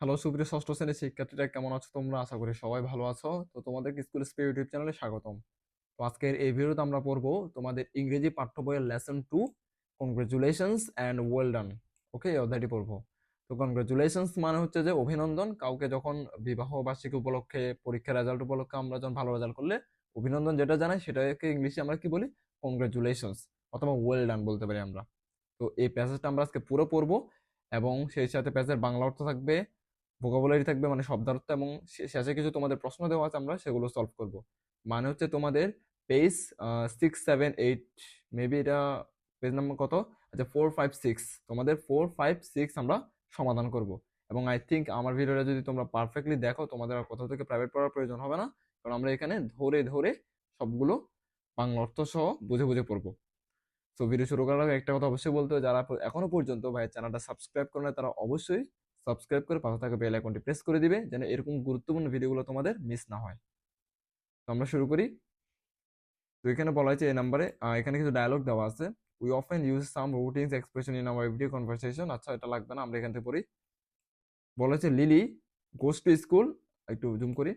Hello, সুপ্রিয় ষষ্ঠ শ্রেণির শিক্ষার্থীরা, কেমন আছো তোমরা? আশা করি সবাই ভালো আছো। তো তোমাদের স্কুল স্পিড ইউটিউব চ্যানেলে স্বাগতম। তো আজকের এই ভিডিওতে আমরা পড়ব তোমাদের ইংরেজি পাঠ্য বইয়ের lesson two congratulations and well done okay এই অধ্যায়টি পড়ব। তো কনগ্রেচুলেশনস মানে হচ্ছে যে অভিনন্দন। কাউকে যখন বিবাহ বার্ষিকী উপলক্ষে, পরীক্ষার রেজাল্ট উপলক্ষে আমরা যখন ভালো রেজাল্ট করলে, অভিনন্দন যেটা জানাই সেটাকে ইংলিশে আমরা কি বলি? কনগ্রেচুলেশনস অথবা ওয়েল ডান বলতে পারি আমরা। তো এই প্যাসেজটা আমরা আজকে পুরো পড়ব এবং সেই সাথে প্যাসেজের বাংলা অর্থ থাকবে ভোকাবুলারি থাকবে মানে শব্দার্থ এবং শেষে কিছু তোমাদের প্রশ্ন দেওয়া আছে, আমরা সেগুলো সলভ করব। মানে হচ্ছে তোমাদের page six seven eight maybe এটা পেজ নাম্বার কত? আচ্ছা ফোর ফাইভ সিক্স তোমাদের ফোর ফাইভ সিক্স আমরা সমাধান করব। এবং আই থিঙ্ক আমার ভিডিওটা যদি তোমরা পারফেক্টলি দেখো, তোমাদের আর কোথাও থেকে প্রাইভেট পড়ার প্রয়োজন হবে না। কারণ আমরা এখানে ধরে ধরে সবগুলো বাংলা অর্থ সহ বুঝে বুঝে পড়ব। তো ভিডিও শুরু করার আগে একটা কথা অবশ্যই বলতে হবে, যারা এখনও পর্যন্ত ভাই চ্যানেলটা সাবস্ক্রাইব করে না তারা অবশ্যই সাবস্ক্রাইব করে পাশে থাকা বেল আইকনটি প্রেস করে দিবে, যেন এরকম গুরুত্বপূর্ণ ভিডিওগুলো তোমাদের মিস না হয়। তো আমরা শুরু করি। তো এখানে বলা হয়েছে এই নাম্বারে এখানে কিছু ডায়লগ দেওয়া আছে। We often use some routines expression in our everyday conversation আচ্ছা এটা লাগবে না, আমরা এখান থেকে পড়ি। বলা হয়েছে লিলি গোস টু স্কুল একটু জুম করি।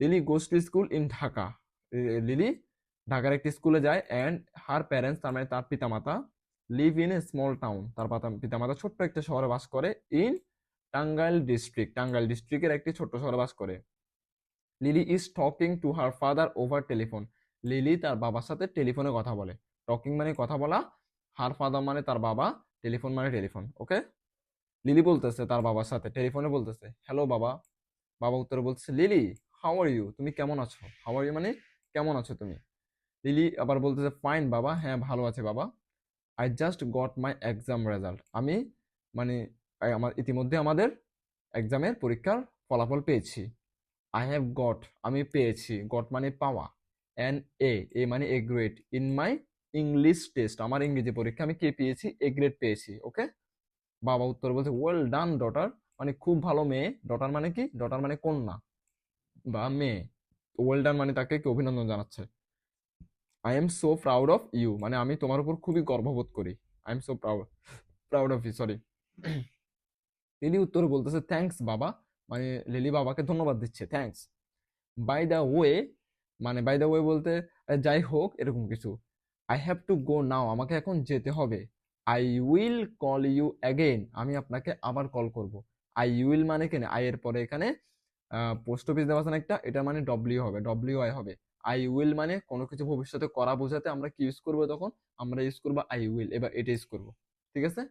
Lily goes to school in Dhaka Lily ঢাকার একটি স্কুলে যায় অ্যান্ড হার প্যারেন্টস তার মানে তার পিতামাতা live in a small town তার পাতা- পিতামাতা ছোট্ট একটা শহরে বাস করে ইন টাঙ্গাইল ডিস্ট্রিক্ট টাঙ্গাইল ডিস্ট্রিক্টের একটি ছোট্ট শহরে বাস করে। Lily is talking to her father over telephone Lily তার বাবার সাথে টেলিফোনে কথা বলে। টকিং মানে কথা বলা হার ফাদার মানে তার বাবা টেলিফোন মানে টেলিফোন ওকে লিলি বলতেছে তার বাবার সাথে টেলিফোনে বলতেছে হ্যালো বাবা। বাবা উত্তরে বলতেছে, লিলি হাউ আর ইউ তুমি কেমন আছো? হাউ আর ইউ মানে কেমন আছো তুমি? লিলি আবার বলতেছে ফাইন বাবা হ্যাঁ ভালো আছে বাবা। I just got my exam result আমি মানে আমার ইতিমধ্যে আমাদের এক্সামের পরীক্ষার ফলাফল পেয়েছি। আই হ্যাভ গট আমি পেয়েছি। গট মানে পাওয়া। অ্যান এ এ মানে A grade in my English test আমার ইংরেজি পরীক্ষা আমি কে পেয়েছি? এ গ্রেড পেয়েছি ওকে বাবা উত্তর বলছে ওয়েল ডান ডটার মানে খুব ভালো মেয়ে। ডটার মানে কি? ডটার মানে কন্যা বা মেয়ে। ওয়েল ডান মানে তাকে কি অভিনন্দন জানাচ্ছে? I am so proud of you মানে আমি তোমার উপর খুবই গর্ববোধ করি। I am so proud proud of you sorry Lily উত্তরে বলতেছে থ্যাঙ্কস বাবা। মানে লিলি বাবাকে ধন্যবাদ দিচ্ছে থ্যাঙ্কস বাই দ্য ওয়ে মানে বাই দ্য ওয়ে বলতে, যাই হোক, এরকম কিছু। I have to go now আমাকে এখন যেতে হবে। I will call you again আমি আপনাকে আবার কল করব। আই উইল মানে কেন? আই এর পরে এখানে পোস্ট অফিস দেওয়া আছে একটা, এটা মানে ডব্লিউ হবে ডব্লিউ আই হবে। আই উইল মানে কোনো কিছু ভবিষ্যতে করা বোঝাতে আমরা কি ইউজ করব তখন? আমরা ইউজ করব আই উইল এবার এটা ইউজ করব। ঠিক আছে?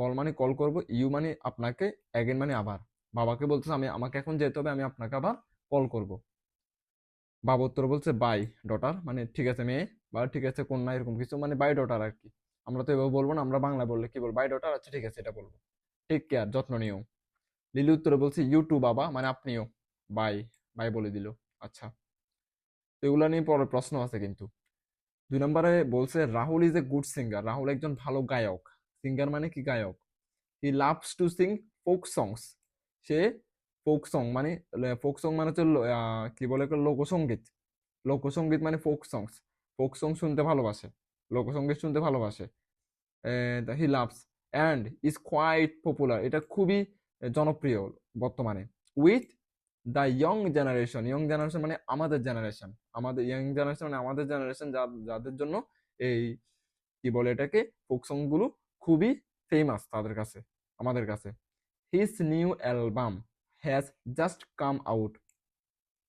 কল মানে কল করব ইউ মানে আপনাকে অ্যাগেন মানে আবার। বাবাকে বলতেছে, আমি, আমাকে এখন যেতে হবে, আমি আপনাকে আবার কল করব। বাবা উত্তর বলছে বাই ডটার মানে ঠিক আছে মেয়ে, বা ঠিক আছে কন্যা, এরকম কিছু। মানে বাই ডটার আর কি। আমরা তো এভাবে বলব না, আমরা বাংলা বললে কি বলব? বাই ডটার আচ্ছা ঠিক আছে, এটা বলব। টেক কেয়ার যত্ন নিও। লিলি উত্তরে বলছে ইউ টু বাবা। মানে আপনিও। বাই বাই বলে দিল। আচ্ছা। তো এগুলো নিয়ে পরে প্রশ্ন আছে কিন্তু। দুই নম্বরে বলছে Rahul is a good singer Rahul একজন ভালো গায়ক। সিঙ্গার মানে কি গায়ক? He loves to sing folk songs say folk song মানে ফোক সং মানে হচ্ছে কি বলে লোকসঙ্গীত লোকসঙ্গীত মানে ফোক সংস ফোক সং শুনতে ভালোবাসে। লোকসঙ্গীত শুনতে ভালোবাসে। He loves and is quite popular এটা খুবই জনপ্রিয় বর্তমানে। With the young generation young generation মানে আমাদের জেনারেশন আমাদের ইয়ং জেনারেশন মানে আমাদের জেনারেশন যাদের জন্য এই, কি বলে এটাকে? ফোক সংগুলো খুবই ফেমাস তাদের কাছে, আমাদের কাছে। His new album has just come out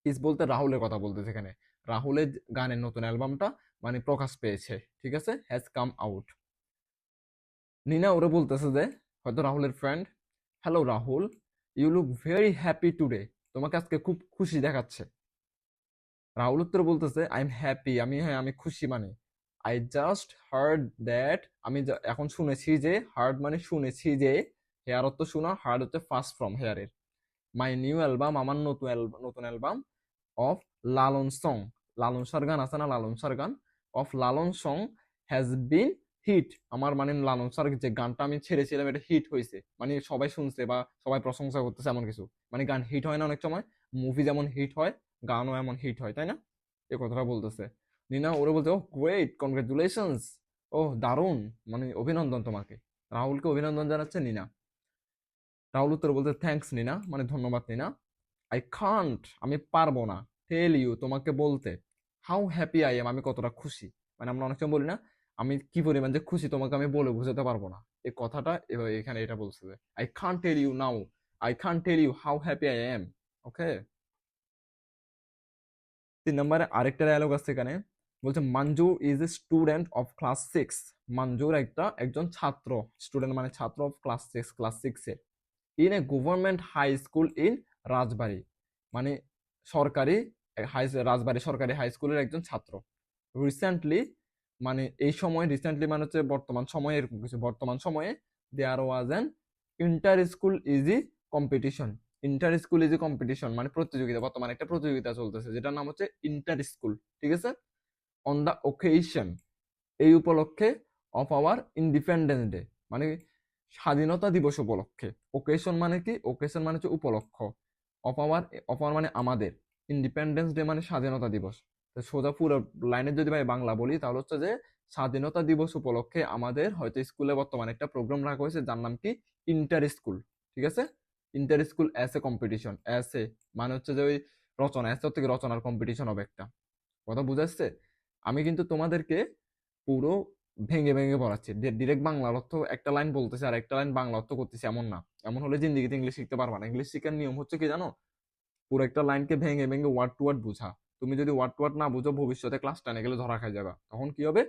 his বলতে রাহুলের কথা বলতে এখানে। রাহুলের গানের নতুন অ্যালবামটা মানে প্রকাশ পেয়েছে, ঠিক আছে? হ্যাজ কাম আউট নিনা ওরে বলতেছে যে, হয়তো রাহুলের friend hello Rahul you look very happy today তোমাকে আজকে খুব খুশি দেখাচ্ছে। রাহুল উত্তর বলতেছে আই এম হ্যাপি আমি হ্যাঁ আমি খুশি মানে। আই জাস্ট হার্ড দ্যাট আমি এখন শুনেছি যে হার্ড মানে শুনেছি যে হেয়ার অর্থ শোনা হার্ড হচ্ছে ফার্স্ট ফ্রম হেয়ারের মাই নিউ অ্যালবাম আমার নতুন নতুন album of Lalon song Lalon সার গান আছে না লালন সার গান? Of Lalon song has been hit আমার মানে লালন সার যে গানটা আমি ছেড়েছিলাম, এটা হিট হয়েছে। মানে সবাই শুনছে বা সবাই প্রশংসা করতেছে এমন কিছু। মানে গান হিট হয় না অনেক সময়। মুভি যেমন হিট হয়, গানও এমন হিট হয়, তাই না? এ কথাটা বলতেছে। নিনা ওরা বলতে ও গ্রেট কনগ্রেচুলেশনস ও দারুণ। মানে অভিনন্দন তোমাকে। রাহুলকে অভিনন্দন জানাচ্ছে নিনা। রাহুল উত্তর বলতে থ্যাঙ্কস নিনা। মানে ধন্যবাদ, নিনা। আই কান্ট আমি পারব না। টেল ইউ তোমাকে বলতে। হাউ হ্যাপি আই এম আমি কতটা খুশি। মানে আমরা অনেক সময় বলি না, আমি কি পরিমাণ যে খুশি, তোমাকে আমি বলে বোঝাতে পারব না। এই কথাটা এভাবে এখানে এটা বলছে যে I can't tell you now I can't tell you how happy I am okay তিন নম্বরে আরেকটা ডায়লগ আছে এখানে। বলছে, Manju is a student of class six মঞ্জুর একটা, একজন ছাত্র স্টুডেন্ট মানে ছাত্র অফ ক্লাস সিক্স ক্লাস সিক্সের in a government high school in Rajbari মানে সরকারি হাই রাজবাড়ি সরকারি হাই স্কুলের একজন ছাত্র। রিসেন্টলি মানে এই সময় রিসেন্টলি মানে হচ্ছে বর্তমান সময়ে, এরকম কিছু। বর্তমান সময়ে there was an inter school easy competition inter school easy competition মানে প্রতিযোগিতা, বর্তমানে একটা প্রতিযোগিতা চলতেছে, যেটার নাম হচ্ছে ইন্টার স্কুল ঠিক আছে? অন দ্য ওকেশন এই উপলক্ষে অফ আওয়ার ইন্ডিপেন্ডেন্স ডে মানে স্বাধীনতা দিবস উপলক্ষে। ওকেশন মানে কি? ওকেশন মানে হচ্ছে উপলক্ষ। অফ আওয়ার অফ মানে আমাদের। ইন্ডিপেন্ডেন্স ডে মানে স্বাধীনতা দিবস। সোজা পুরো লাইনে যদি ভাই বাংলা বলি, তাহলে হচ্ছে যে স্বাধীনতা দিবস উপলক্ষে আমাদের হয়তো স্কুলে বর্তমানে একটা প্রোগ্রাম রাখা হয়েছে, যার নাম কি? ইন্টার স্কুল ঠিক আছে? Inter school as a competition as a মানে হচ্ছে যে ওই রচনা অ্যাস থেকে রচনার কম্পিটিশন হবে একটা। কথা বুঝাচ্ছে আমি কিন্তু তোমাদেরকে পুরো ভেঙে ভেঙে পড়াচ্ছি। ডিরেক্ট বাংলার অর্থ একটা লাইন বলতেছে আর একটা লাইন বাংলা অর্থ করতেছে এমন না। এমন হলে জিন্দিগিতে ইংলিশ শিখতে পারবা না। ইংলিশ শেখার নিয়ম হচ্ছে কি জানো? পুরো একটা লাইনকে ভেঙে ভেঙে ওয়ার্ড টু ওয়ার্ড বুঝা। তুমি যদি ওয়ার্ড টু ওয়ার্ড না বুঝো, ভবিষ্যতে ক্লাস টেনে গেলে ধরা খাই যাবে। তখন কি হবে?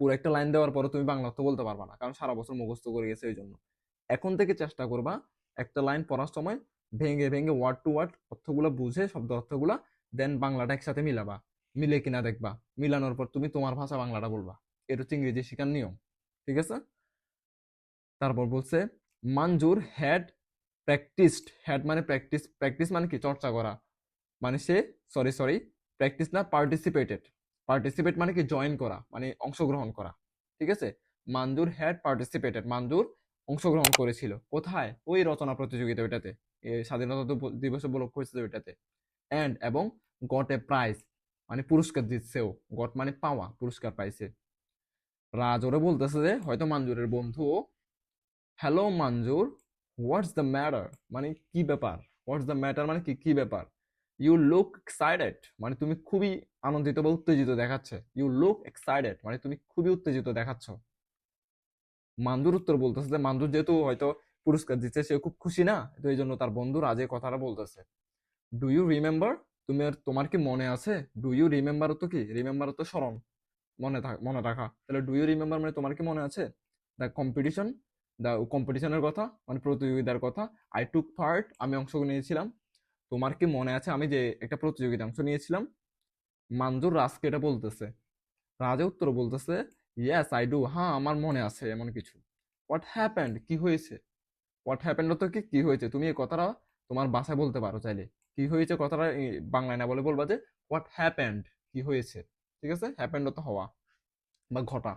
পুরো একটা লাইন দেওয়ার পরে তুমি বাংলা অর্থ বলতে পারবা না। কারণ সারা বছর মুখস্থ করে গেছে এই জন্য। এখন থেকে চেষ্টা করবা একটা লাইন পড়ার সময় ভেঙে ভেঙে ওয়ার্ড টু ওয়ার্ড অর্থগুলো বুঝে, শব্দ অর্থগুলা দেন বাংলাটা একসাথে মিলাবা। মিলে কিনা দেখবা। মিলানোর পর তুমি তোমার ভাষা বাংলাটা বলবা। এটা হচ্ছে ইংরেজি শেখার নিয়ম। ঠিক আছে? তারপর বলছে মঞ্জুর হ্যাড প্র্যাকটিসড হ্যাড মানে প্র্যাকটিস প্র্যাকটিস মানে কি? চর্চা করা। মানে সে সরি সরি প্র্যাকটিস না পার্টিসিপেটেড পার্টিসিপেট মানে কি? জয়েন করা। মানে অংশগ্রহণ করা। ঠিক আছে? মঞ্জুর হ্যাড পার্টিসিপেটেড মঞ্জুর অংশগ্রহণ করেছিল। কোথায়? ওই রচনা প্রতিযোগিতা ওইটাতে। স্বাধীনতা দিবস উপলক্ষ হয়েছে ওইটাতে। অ্যান্ড এবং গট এ প্রাইজ মানে পুরস্কার দিচ্ছেও, গট মানে পাওয়া, পুরস্কার পাইছে। রাজ ওরে বলতেছে যে, হয়তো মঞ্জুরের বন্ধু hello Manjur what's the matter মানে কি ব্যাপার? হোয়াটস দ্য ম্যাটার মানে কি কি ব্যাপার? ইউ লুক এক্সাইটেড মানে তুমি খুবই আনন্দিত বা উত্তেজিত দেখাচ্ছে। ইউ লুক এক্সাইটেড মানে তুমি খুবই উত্তেজিত দেখাচ্ছ। মান্দুর উত্তর বলতেছে যে মান্দুর যেহেতু হয়তো পুরস্কার দিচ্ছে সে খুব খুশি না, তো এই জন্য তার বন্ধু রাজে কথাটা বলতেছে। ডু ইউ রিমেম্বার তুমি আর তোমার কি মনে আছে? ডু ইউ রিমেম্বার তো কি? রিমেম্বার তো স্মরণ। মনে মনে রাখা। তাহলে ডু ইউ রিমেম্বার মানে তোমার কি মনে আছে? দ্য কম্পিটিশন দ্য কম্পিটিশনের কথা মানে প্রতিযোগিতার কথা। আই টুক পার্ট আমি অংশ নিয়েছিলাম। তোমার কি মনে আছে? আমি যে একটা প্রতিযোগিতা অংশ নিয়েছিলাম, মানজুর রাজকে এটা বলতেছে। রাজা উত্তর বলতেছে ইয়াস আই ডু হ্যাঁ আমার মনে আছে, এমন কিছু। হোয়াট হ্যাপেন্ড কি হয়েছে? হোয়াট হ্যাপেন্ড তো কি? কি হয়েছে? তুমি এই কথাটা তোমার বাসায় বলতে পারো চাইলে। কি হয়েছে কথাটা বাংলায় না বলে বলবা যে হোয়াট হ্যাপেন্ড কি হয়েছে? ঠিক আছে? হ্যাপেন্ড তো হওয়া বা ঘটা।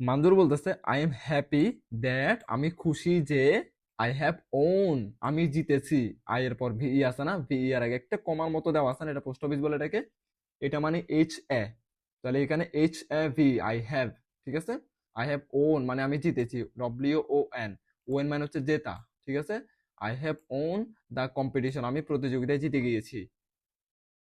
মান্দুর বলতেছে আই এম হ্যাপি দ্যাট আমি খুশি যে আই হ্যাভ ওন আমি জিতেছি। আই এর পর ভি আছে না? ভি এর আগে একটা কমার মতো দেওয়া আছে না, এটা পোস্ট অফিস বলে এটাকে। এটা মানে এইচ এ তাহলে এখানে H A V I have ঠিক আছে? আই হ্যাভ ওন মানে আমি জিতেছি। W O N O N মানে হচ্ছে জেতা, ঠিক আছে? I have won the competition আমি প্রতিযোগিতায় জিতে গিয়েছি।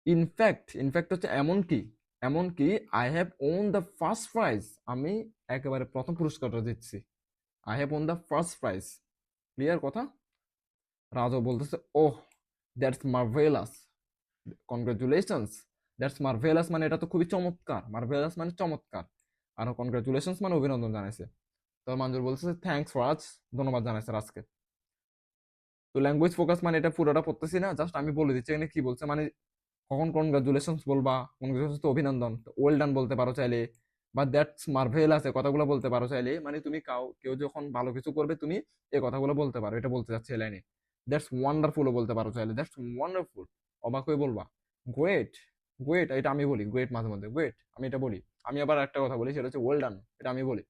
ইনফ্যাক্ট ইনফ্যাক্ট হচ্ছে এমন কি? এমন কি? I have won the first prize আমি একেবারে প্রথম পুরস্কারটা দিচ্ছি I have won the first prize clear কথা? রাজও বলতেছে, ওহ that's marvellous congratulations that's marvellous মানে এটা তো খুবই চমৎকার। মার্ভেলাস মানে চমৎকার। আর কনগ্রাচুলেশনস মানে অভিনন্দন জানাইছে। তো মঞ্জুর বলতেছে থ্যাঙ্কস রাজ ধন্যবাদ জানাইছে রাজকে। তো ল্যাঙ্গুয়েজ ফোকাস মানে এটা পুরোটা পড়তেছি না জাস্ট আমি বলে দিচ্ছি, এখানে কি বলছে? মানে কখন কনগ্রাচুলেশনস বলবা? কনগ্রাচুলেশনস তো অভিনন্দন ওয়েল ডান বলতে পারো চাইলে, বা দ্যাটস মার্ভেল আছে, কথাগুলো বলতে পারো চাইলে মানে তুমি কাউ, কেউ যখন ভালো কিছু করবে, তুমি এই কথাগুলো বলতে পারো, এটা বলতে চাচ্ছি লাইনে দ্যাটস ওয়ান্ডারফুলও বলতে পারো চাইলে দ্যাটস ওয়ান্ডারফুল অবাক হয়ে বলবা। গ্রেট গ্রেট এটা আমি বলি গ্রেট মাঝে মধ্যে গ্রেট আমি এটা বলি। আমি আবার একটা কথা বলি, সেটা হচ্ছে ওয়েল ডান এটা আমি বলি।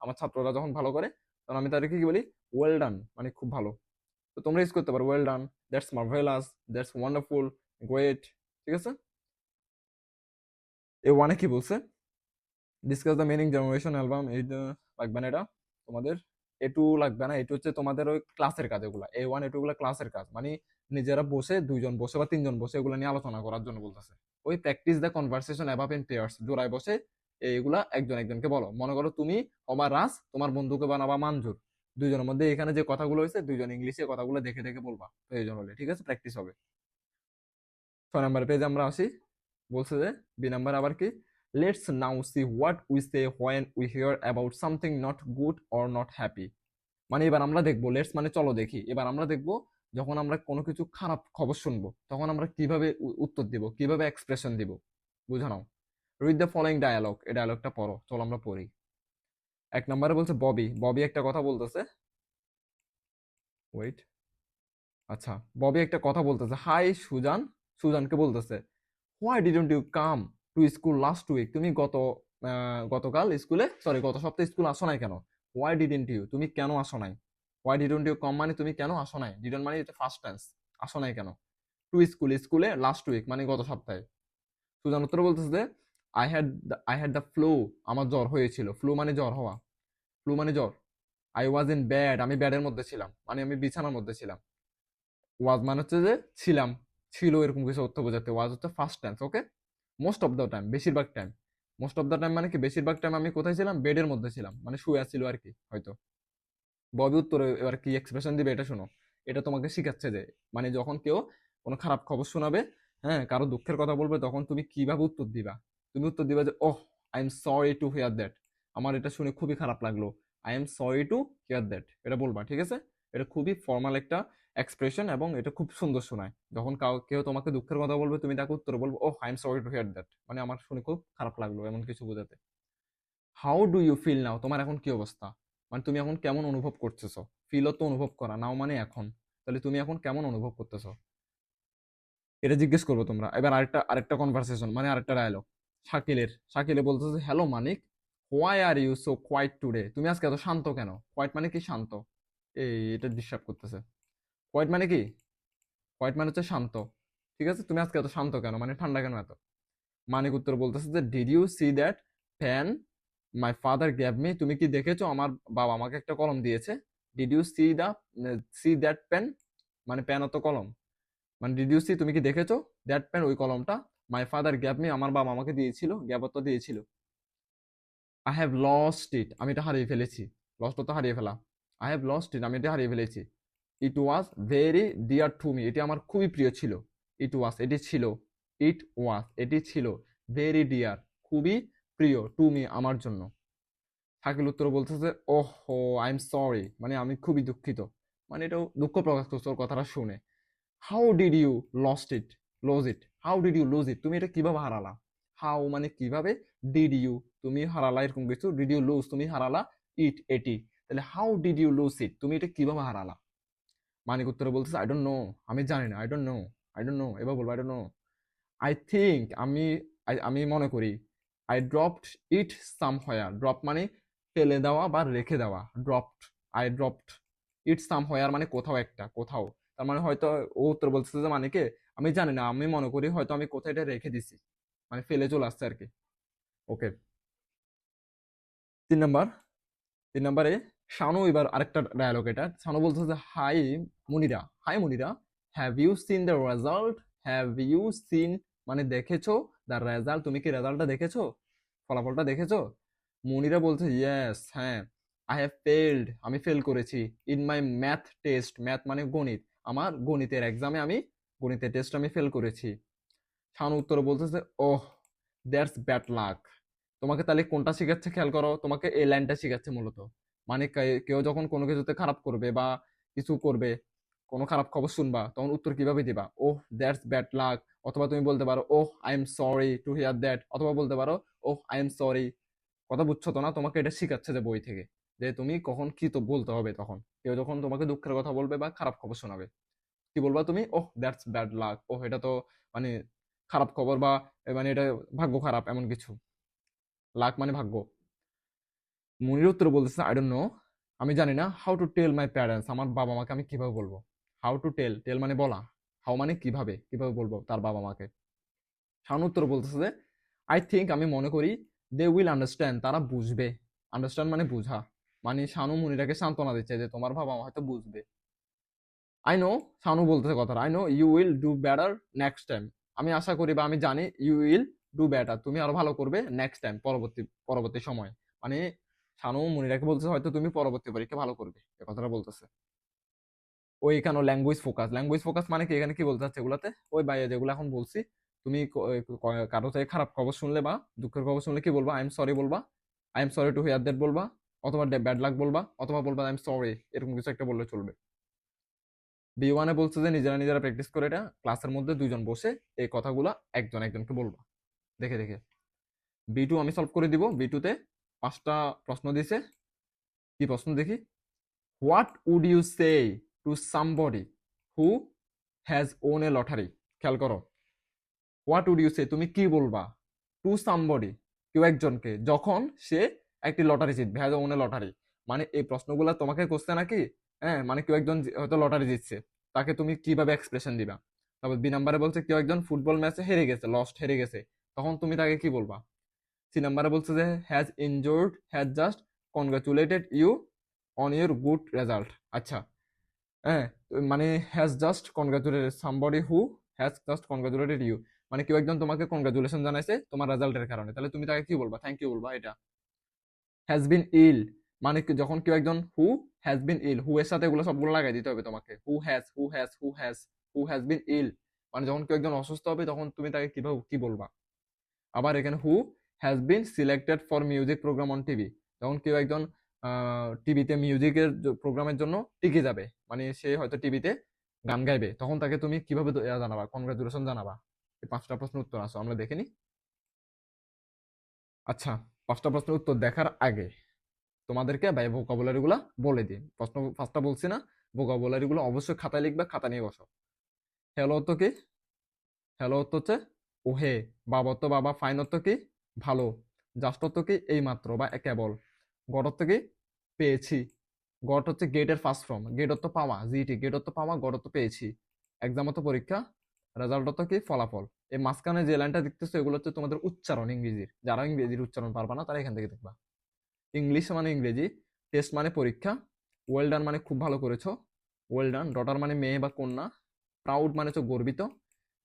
আমার ছাত্ররা যখন ভালো করে, তখন আমি তাদেরকে কি বলি? ওয়েল ডান মানে খুব ভালো। তো তোমরা ইউজ করতে পারো। Well done that's marvellous that's wonderful great ঠিক আছে? এ ওয়ানে কি বলছে? Discuss the meaning generation album এই লাগবে না এটা? তোমাদের এ টু লাগবে না? এটা হচ্ছে তোমাদের ওই ক্লাসের কাজ এগুলা। এ ওয়ান এ টু গুলা ক্লাসের কাজ। মানে নিজেরা বসে, দুইজন বসে বা তিনজন বসে এগুলো নিয়ে আলোচনা করার জন্য বলতেছে। ওই practice the conversation above in pairs জোড়ায় বসে, এইগুলা একজন একজনকে বলো। মনে করো তুমি হবা রাস তোমার বন্ধুকে বানাবা মানজুর দুইজনের মধ্যে। এখানে যে কথাগুলো হয়েছে, দুইজন ইংলিশে কথাগুলো দেখে দেখে বলবা। প্রয়োজন হলে ঠিক আছে? প্র্যাকটিস হবে। ছয় নাম্বার পেজ আমরা আসি। বলছে যে, বি নাম্বার আবার কি? Let's now see what we say when we hear about something not good or not happy মানে এবার আমরা দেখব লেটস মানে চলো দেখি। এবার আমরা দেখব, যখন আমরা কোনো কিছু খারাপ খবর শুনব, তখন আমরা কীভাবে উত্তর দিব, কীভাবে এক্সপ্রেশন দিব। বুঝে নাও। রিড দ্য ফলোয়িং ডায়ালগ এই ডায়ালগটা পড়ো। চলো আমরা পড়ি। এক নম্বরে বলছে ববি। ববি একটা কথা বলতেছে। ওয়েট আচ্ছা ববি একটা কথা বলতেছে। Hi Susan. সুজানকে বলতেছে why didn't you come to school last week তুমি গত গতকাল স্কুলে সরি গত সপ্তাহে স্কুল আসো নাই কেন? হোয়াই ডিডন্ট ইউ তুমি কেন আসো নাই? হোয়াই ডিডন্ট ইউ কম মানে তুমি কেন আসো নাই? ডিডন্ট মানে এটা ফার্স্ট টেন্স আসো নাই কেন? টু স্কুল স্কুলে লাস্ট উইক মানে গত সপ্তাহে। সুজান উত্তর বলতেছে যে I had I had the flu আমার জ্বর হয়েছিল। ফ্লু মানে জ্বর হওয়া। ফ্লু মানে জ্বর। আই ওয়াজ ইন ব্যাড আমি ব্যাডের মধ্যে ছিলাম। মানে আমি বিছানার মধ্যে ছিলাম। ওয়াজ মানে হচ্ছে যে ছিলাম। ছিল এরকম কিছু অর্থ বোঝাতে। ওয়াজ হচ্ছে first tense okay most of the time বেশিরভাগ time most of the time মানে কি? বেশিরভাগ টাইম আমি কোথায় ছিলাম? বেডের মধ্যে ছিলাম। মানে শুয়ে ছিল আর কি, হয়তো। ববি উত্তরে এবার কি এক্সপ্রেশন দিবে এটা শোনো। এটা তোমাকে শিখাচ্ছে যে মানে যখন কেউ কোনো খারাপ খবর শোনাবে হ্যাঁ কারও দুঃখের কথা বলবে, তখন তুমি কীভাবে উত্তর দিবা? তুমি উত্তর দিবা যে, ওহ I am sorry to hear that আমার এটা শুনে খুবই খারাপ লাগল। I am sorry to hear that এটা বলবা, ঠিক আছে? এটা খুবই ফর্মাল একটা এক্সপ্রেশন এবং এটা খুব সুন্দর শোনায়। যখন কাউ, কেউ তোমাকে দুঃখের কথা বলবে, তুমি তাকে উত্তর বলব ও I am sorry to hear that মানে আমার শুনে খুব খারাপ লাগল এমন কিছু বোঝাতে। How do you feel now তোমার এখন কি অবস্থা? মানে তুমি এখন কেমন অনুভব করতেছো? ফিলও তো অনুভব করা, নাও মানে এখন। তাহলে তুমি এখন কেমন অনুভব করতেছো? এটা জিজ্ঞেস করব তোমরা। এবার আরেকটা আরেকটা কনভারসেশন মানে আরেকটা ডায়লগ শাকিলের, শাকিলে বলতেছে hello Manik why are you so quiet today তুমি আজকে এত শান্ত কেন? কোয়াইট মানে কি শান্ত? এই, এটা ডিস্টার্ব করতেছে। কোয়াইট মানে কি? কোয়াইট মানে হচ্ছে শান্ত। ঠিক আছে? তুমি আজকে এত শান্ত কেন? মানে ঠান্ডা কেন এত? মানিক উত্তর বলতেছে যে did you see that fan my father gave me তুমি কি দেখেছ? আমার বাবা আমাকে একটা কলম দিয়েছে। Did you see the see that pen মানে পেন অত কলম। মানে ডিড ইউ সি তুমি কি দেখেছ? দ্যাট পেন ওই কলমটা। মাই ফাদার গ্যাপ মি আমার বাবা আমাকে দিয়েছিল গ্যাব তো দিয়েছিল। আই হ্যাভ লস্ট ইট আমি এটা হারিয়ে ফেলেছি। লস্ট তো হারিয়ে ফেলা আই হ্যাভ লস্ট ইট আমি এটা হারিয়ে ফেলেছি। It was very dear to me এটি আমার খুবই প্রিয় ছিল। ইট ওয়াজ এটি ছিল। ইট ওয়াজ এটি ছিল। ভেরি ডিয়ার খুবই প্রিয় টু মি আমার জন্য। শাকিল উত্তর বলতেছে, ওহো আই এম সরি মানে আমি খুবই দুঃখিত। মানে এটাও দুঃখ প্রকাশ করছে ওর কথাটা শুনে। How did you lost it lose it how did you lose it তুমি এটা কীভাবে হারালা? হাউ মানে কীভাবে ডিড ইউ তুমি হারালা, এরকম কিছু। ডিড ইউ লুজ তুমি হারালা ইট এটি তাহলে how did you lose it তুমি এটা কীভাবে হারালা? মানিক উত্তরে বলতেছে আই ডোন্ট নো আমি জানি না I don't know I don't know এবার বলব I don't know I think আমি আমি মনে করি আই ড্রপড ইট সাম হয়ার ড্রপ মানে ফেলে দেওয়া বা রেখে দেওয়া। Dropped I dropped it somewhere মানে কোথাও একটা, কোথাও। তার মানে হয়তো ও উত্তর বলতেছে যে মানে কি আমি জানি না, আমি মনে করি হয়তো আমি কোথায় এটা রেখে দিছি। মানে ফেলে চলে আসছে আর কি ওকে। তিন নাম্বার। তিন নাম্বারে শানু এবার আরেকটা ডায়ালগ এটা। শানু বলতেছে যে, hi Munira hi Munira have you seen the result have you seen মানে দেখেছ? দ্য রেজাল্ট তুমি কি রেজাল্টটা দেখেছ? ফলাফলটা দেখেছ? মুনিরা বলছে ইয়েস হ্যাঁ। আই হ্যাভ ফেলড আমি ফেল করেছি। In my math test math মানে গণিত। আমার গণিতের এক্সামে আমি গণিতের টেস্ট আমি ফেল করেছি। শানু উত্তর বলতেছে ওহ দ্যাটস ব্যাড লাক তোমাকে তাহলে কোনটা শিখাচ্ছে খেয়াল করো? তোমাকে এই লাইনটা শিখাচ্ছে মূলত। মানে কেউ যখন কোনো কিছুতে খারাপ করবে বা কিছু করবে, কোনো খারাপ খবর শুনবা, তখন উত্তর কীভাবে দিবা? ওহ দ্যাটস ব্যাড লাক অথবা তুমি বলতে পারো, ওহ I am sorry to hear that অথবা বলতে পারো, ওহ আই এম সরি কথা বুঝছ তো না? তোমাকে এটা শিখাচ্ছে যে বই থেকে। যে তুমি কখন কি তো বলতে হবে তখন। কেউ যখন তোমাকে দুঃখের কথা বলবে বা খারাপ খবর শোনাবে। কি বলবা? তুমি, oh that's bad luck oh, এটা তো মানে খারাপ খবর বা মানে এটা ভাগ্য খারাপ, এমন কিছু। লাক মানে ভাগ্য। মুনির উত্তর বলতেছে আই ডোন্ট নো আমি জানি না। How to tell my parents আমার বাবা মাকে আমি কীভাবে বলব? হাউ টু টেল টেল মানে বলা। হাউ মানে কীভাবে? কীভাবে বলব তার বাবা মাকে? শান উত্তর বলতেছে যে আই থিঙ্ক আমি মনে করি দে উইল আন্ডারস্ট্যান্ড তারা বুঝবে। আন্ডারস্ট্যান্ড মানে বুঝা। মানে শানু মুনিরাকে সান্ত্বনা দিচ্ছে যে তোমার বাবা মা হয়তো বুঝবে। আই নো শানু বলতেছে কথাটা। I know you will do better next time আমি আশা করি বা আমি জানি ইউ উইল ডু বেটার তুমি আরও ভালো করবে নেক্সট টাইম পরবর্তী পরবর্তী সময়। মানে শানু মুনিরাকে বলতেছে, হয়তো তুমি পরবর্তী পরীক্ষা ভালো করবে। এ কথাটা বলতেছে। ওই এখানে ল্যাঙ্গুয়েজ ফোকাস ল্যাঙ্গুয়েজ ফোকাস মানে কি? এখানে কি বলতে চাচ্ছে এগুলাতে? ওই বাইরে যেগুলো এখন বলছি, তুমি কারও থেকে খারাপ খবর শুনলে বা দুঃখের খবর শুনলে কি বলবা? আই এম সরি বলবা। I am sorry to hear that বলবা। অথবা ব্যাড লাক বলবা। অথবা বলবা আই এম সরি এরকম কিছু একটা বললে চলবে। বি ওয়ানে বলছে যে, নিজেরা নিজেরা প্র্যাকটিস করে এটা ক্লাসের মধ্যে দুইজন বসে এই কথাগুলা একজন একজনকে বলবা। দেখে দেখে। বি টু আমি সলভ করে দিব। বি টুতে পাঁচটা প্রশ্ন দিছে। কি প্রশ্ন দেখি? What would you say to somebody who has won a lottery খেয়াল করো। হোয়াট উড ইউ সে তুমি কি বলবা? টু সামবডি কেউ একজনকে, যখন সে একটি লটারি জিতবে হ্যাজ ওন এ লটারি মানে এই প্রশ্নগুলো তোমাকে করছে নাকি? হ্যাঁ মানে কেউ একজন হয়তো লটারি জিতছে, তাকে তুমি কীভাবে এক্সপ্রেশন দিবা? তারপর বি নাম্বারে বলছে, কেউ একজন ফুটবল ম্যাচে হেরে গেছে লস্ট হেরে গেছে। তখন তুমি তাকে কি বলবা? সি নাম্বারে বলছে যে has injured has just congratulated you on your good result আচ্ছা হ্যাঁ মানে has just congratulated somebody who has just congratulated you মানে কেউ একজন তোমাকে কনগ্রাচুলেশন জানাইছে তোমার রেজাল্টের কারণে। তাহলে তুমি তাকে কি বলবা? থ্যাংক ইউ বলবা এটা। হ্যাজ বিন ইল মানে যখন কেউ একজন হু হ্যাজ বিন ইল হু এর সাথে এগুলো সবগুলো লাগাই দিতে হবে তোমাকে। Who has who has who has who has been ill মানে যখন কেউ একজন অসুস্থ হবে, তখন তুমি তাকে কীভাবে, কি বলবা? আবার এখানে who has been selected for music programme on TV যখন কেউ একজন টিভিতে মিউজিকের প্রোগ্রামের জন্য টিকে যাবে মানে সে হয়তো টিভিতে গান গাইবে, তখন তাকে তুমি কীভাবে জানাবা? কনগ্রাচুলেশন জানাবা। এই পাঁচটা প্রশ্নের উত্তর আসো, আমরা দেখে নিই আচ্ছা পাঁচটা প্রশ্নের উত্তর দেখার আগে তোমাদেরকে ভাই ভোকাবুলারি গুলা বলে দিই। প্রশ্ন ফার্স্টটা বলছি না ভোকাবুলারি গুলো অবশ্যই খাতায় লিখবে খাতা নিয়ে বসো। হ্যালো অর্থ কি? হ্যালো অর্থ হচ্ছে ওহে, বাবা অর্থ বাবা ফাইন অর্থ কি? ভালো। জাস্ট অর্থ কি? এই মাত্র বা কেবল গট অর্থ কি? পেয়েছি। গট হচ্ছে গেটের ফার্স্ট ফর্ম গেট অর্থ পাওয়া জিটি গেট অর্থ পাওয়া গট অর্থ পেয়েছি। এক্সাম অর্থ পরীক্ষা। রেজাল্ট অর্থ কি? ফলাফল। এই মাঝখানে যে লাইনটা দেখতেছো, এগুলো হচ্ছে তোমাদের উচ্চারণ ইংরেজির। যারা ইংরেজির উচ্চারণ পারবা না, তারা এখান থেকে দেখবা। ইংলিশ মানে ইংরেজি, টেস্ট মানে পরীক্ষা ওয়েল ডান মানে খুব ভালো করেছ ওয়েল ডান ডটার মানে মেয়ে বা কন্যা প্রাউড মানে হচ্ছে গর্বিত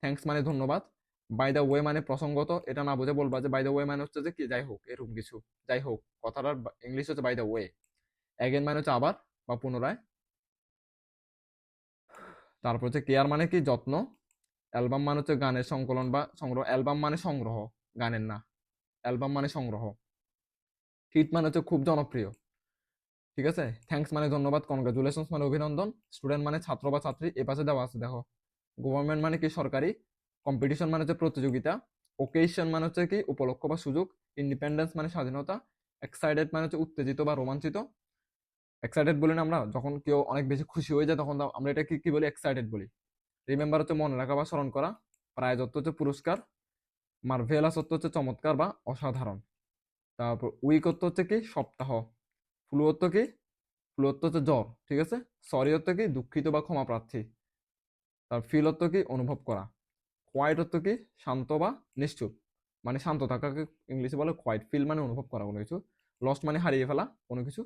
থ্যাঙ্কস মানে ধন্যবাদ বাই দ্য ওয়ে মানে প্রসঙ্গত, এটা না বুঝে বলবা যে বাই দ্য ওয়ে মানে হচ্ছে যে কি, যাই হোক, এরকম কিছু, যাই হোক কথাটার ইংলিশ হচ্ছে বাই দ্য ওয়ে অ্যাগেন মানে হচ্ছে আবার বা পুনরায়, তারপর হচ্ছে কেয়ার মানে কি, যত্ন অ্যালবাম মানে হচ্ছে গানের সংকলন বা সংগ্রহ অ্যালবাম মানে সংগ্রহ, গানের না অ্যালবাম মানে সংগ্রহ। হিট মানে হচ্ছে খুব জনপ্রিয়। ঠিক আছে? থ্যাঙ্কস মানে ধন্যবাদ কনগ্রাচুলেশনস মানে অভিনন্দন। স্টুডেন্ট মানে ছাত্র বা ছাত্রী এ পাশে দেওয়া আছে, দেখো। গভর্নমেন্ট মানে কি সরকারি কম্পিটিশন মানে হচ্ছে প্রতিযোগিতা। ওকেশন মানে হচ্ছে কি উপলক্ষ বা সুযোগ। ইন্ডিপেন্ডেন্স মানে স্বাধীনতা। এক্সাইটেড মানে হচ্ছে উত্তেজিত বা রোমাঞ্চিত। এক্সাইটেড বলি না আমরা, যখন কেউ অনেক বেশি খুশি হয়ে যায়, তখন আমরা এটা কি কি বলি? এক্সাইটেড বলি। রিমেম্বার হচ্ছে মনে রাখা বা স্মরণ করা। অর্থ হচ্ছে পুরস্কার। মার্ভেলাস হচ্ছে চমৎকার বা অসাধারণ। তারপর উইক অর্থ হচ্ছে কি? সপ্তাহ। ফ্লু অর্থ কি? ফ্লু অর্থ হচ্ছে জ্বর, ঠিক আছে? সরি অর্থ কি? দুঃখিত বা ক্ষমা প্রার্থী। তার ফিল অর্থ কি? অনুভব করা। কোয়াইট অর্থ কি? শান্ত বা নিশ্চুপ। মানে শান্ত থাকাকে ইংলিশে বলে কোয়াইট ফিল মানে অনুভব করা কোনো কিছু। লস্ট মানে হারিয়ে ফেলা কোনো কিছু।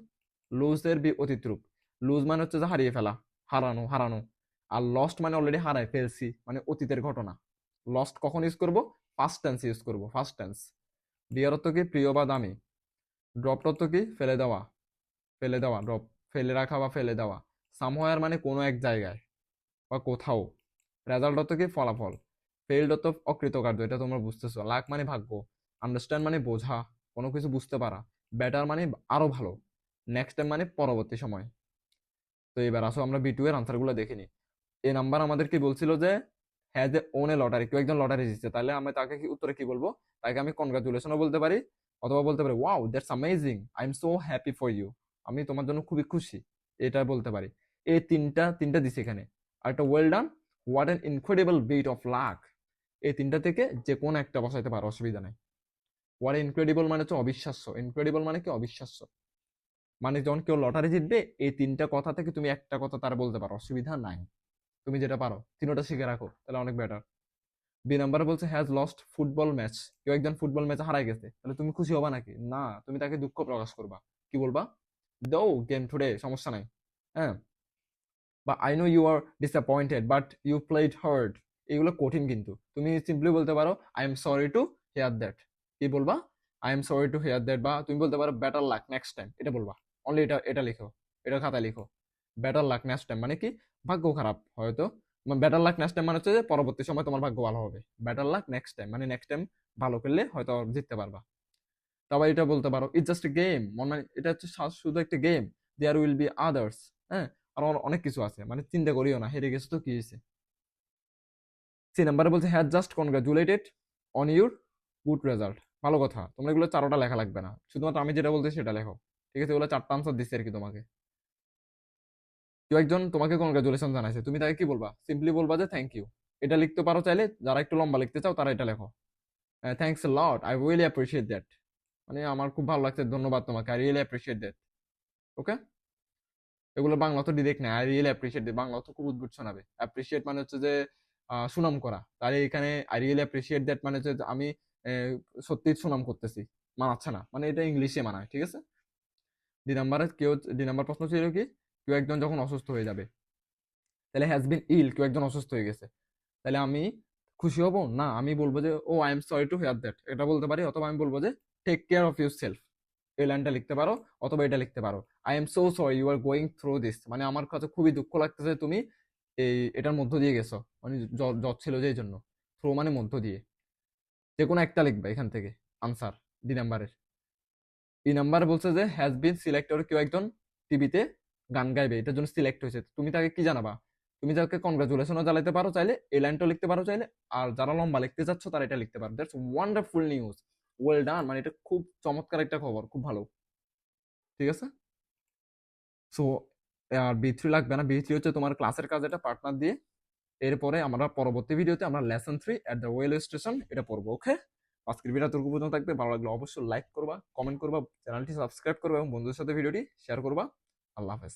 লুজের বি অতিদ্রুপ লুজ মানে হচ্ছে যে হারিয়ে ফেলা, হারানো হারানো। আর লস্ট মানে অলরেডি হারায়, ফেলছি মানে অতীতের ঘটনা। লস্ট কখন ইউজ করব? ফার্স্ট টেন্স ইউজ করব ফার্স্ট টেন্স ডিয়ার অর্থ কি প্রিয় বা দামি? ড্রপ অর্থ কি ফেলে দেওয়া? ফেলে দেওয়া, ড্রপ, ফেলে রাখা বা ফেলে দেওয়া। সামহায়ার মানে কোনো এক জায়গায় বা কোথাও। রেজাল্ট অর্থ কি ফলাফল? ফেইল্ড অর্থ অকৃতকার্য, এটা তোমরা বুঝতেছো। লাক মানে ভাগ্য আন্ডারস্ট্যান্ড মানে বোঝা, কোনো কিছু বুঝতে পারা। বেটার মানে আরও ভালো নেক্সট টাইম মানে পরবর্তী সময়। তো এবার আসো আমরা বি টু এর আনসারগুলো দেখে নিই। এ নাম্বার আমাদেরকে বলছিল যে has a won a lottery কেউ একজন লটারি জিতছে, তাহলে আমি তাকে কি, উত্তরে কি বলব? তাকে আমি কনগ্রাচুলেশনও বলতে পারি, অথবা বলতে পারি wow that's amazing I am so happy for you আমি তোমার জন্য খুবই খুশি, এটা বলতে পারি। এই তিনটা তিনটা দিছি এখানে। আর একটা well done what an incredible bit of luck এই তিনটা থেকে যে কোনো একটা বসাইতে পারো, অসুবিধা নেই। হোয়াট ইনক্রেডিবল মানে হচ্ছে অবিশ্বাস্য। ইনক্রেডিবল মানে কি? অবিশ্বাস্য। মানে যখন কেউ লটারি জিতবে, এই তিনটা কথা থেকে তুমি একটা কথা তার বলতে পারো, অসুবিধা নাই। তুমি যেটা পারো, তিনোটা শিখে রাখো, তাহলে অনেক বেটার বি নাম্বার বলছে হ্যাজ লস্ট ফুটবল ম্যাচ কেউ একজন ফুটবল ম্যাচে হারাই গেছে, তাহলে তুমি খুশি হবা নাকি? না, তুমি তাকে দুঃখ প্রকাশ করবা। কি বলবা? দো গেম টুডে সমস্যা নাই। হ্যাঁ? বা I know you are disappointed but you played hard এগুলো কঠিন কিন্তু। তুমি সিম্পলি বলতে পারো I am sorry to hear that কি বলবা? I am sorry to hear that বা তুমি বলতে পারো বেটার লাক নেক্সট টাইম এটা বলবা। অনলি এটা এটা লিখো। এটা খাতায় লিখো। বেটার লাক নেক্সট টাইম মানে কি? ভাগ্য খারাপ, হয়তো। ব্যাটার লাক নেক্সট টাইম মানে হচ্ছে যে পরবর্তী সময় তোমার ভাগ্য ভালো হবে। ব্যাটার লাক নেক্সট টাইম মানে নেক্সট টাইম ভালো করলে হয়তো জিততে পারবা। তারপর এটা বলতে পারো ইটস জাস্ট এ গেম মানে এটা হচ্ছে শুধু একটা game there will be others হ্যাঁ? আর অন- অনেক কিছু আছে মানে চিন্তা করিও না, হেরে গেছো তো কি হয়েছে? সি নাম্বারে বলছে had just congratulated on your good result ভালো কথা, তোমরা এগুলো চারোটা লেখা লাগবে না। শুধুমাত্র আমি যেটা বলতে সেটা লেখো। ঠিক আছে, এগুলো চারটা আনসার দিচ্ছি আর কি তোমাকে। কেউ একজন তোমাকে কনগ্রাচুলেশন জানাইছে। তুমি তাকে কি বলবা? সিম্পলি বলবা যে থ্যাংক ইউ এটা লিখতে পারো চাইলে, যারা একটু লম্বা লিখতে চাও, তারা এটা লেখো। Thanks lot I really appreciate that মানে আমার খুব ভালো লাগছে, ধন্যবাদ তোমাকে। I really appreciate that okay এগুলো বাংলা তো ডিরেক্ট না। আই রিয়েলি অ্যাপ্রিসিয়েট বাংলা তো খুব উদ্ভুত শোনাবে। অ্যাপ্রিসিয়েট মানে হচ্ছে যে সুনাম করা। তাহলে এখানে আই রিয়েলি অ্যাপ্রিসিয়েট দ্যাট মানে হচ্ছে আমি সত্যি সুনাম করতেছি। মানাচ্ছে না। মানে এটা ইংলিশে মানায়, ঠিক আছে? দুই নাম্বারে কেউ দুই নাম্বার প্রশ্ন ছিল কি? কেউ একজন যখন অসুস্থ হয়ে যাবে, তাহলে হ্যাজ বিন ইল কেউ একজন অসুস্থ হয়ে গেছে, তাহলে আমি খুশি হব? না, আমি বলব যে, ও I am sorry to hear that এটা বলতে পারি, অথবা আমি বলব যে take care of yourself এই লাইনটা লিখতে পারো, অথবা এটা লিখতে পারো। I am so sorry you are going through this মানে আমার কাছে খুবই দুঃখ লাগতেছে তুমি এই, এটার মধ্য দিয়ে গেছো। মানে জ্বর ছিল যে এই জন্য। থ্রো মানে মধ্য দিয়ে। যে কোনো একটা লিখবে এখান থেকে আনসার ডি নাম্বারের ই নাম্বার বলছে যে হ্যাজ বিন সিলেক্টেড কেউ একজন টিভিতে গান গাইবে, এটার জন্য সিলেক্ট হয়েছে। তুমি তাকে কি জানাবা? তুমি তাকে কনগ্রাচুলেশনও জানাতে পারো চাইলে, এই লাইনটাও লিখতে পারো চাইলে, আর যারা লম্বা লিখতে চাচ্ছ তারা এটা লিখতে পারো। That's wonderful news well done মানে এটা খুব চমৎকার একটা খবর, খুব ভালো। ঠিক আছে? সো আর বি থ্রি লাগবে না। বি থ্রি হচ্ছে তোমার ক্লাসের কাজ, এটা পার্টনার দিয়ে। এরপরে আমরা পরবর্তী ভিডিওতে আমরা lesson three at the railway station এটা পড়ব ওকে আজকের ভিডিও তোর পর্যন্ত থাকবে। ভালো লাগলে অবশ্যই লাইক করবা কমেন্ট করবা চ্যানেলটি সাবস্ক্রাইব করবা এবং বন্ধুদের সাথে ভিডিওটি শেয়ার করবা। আল্লাহ হাফেজ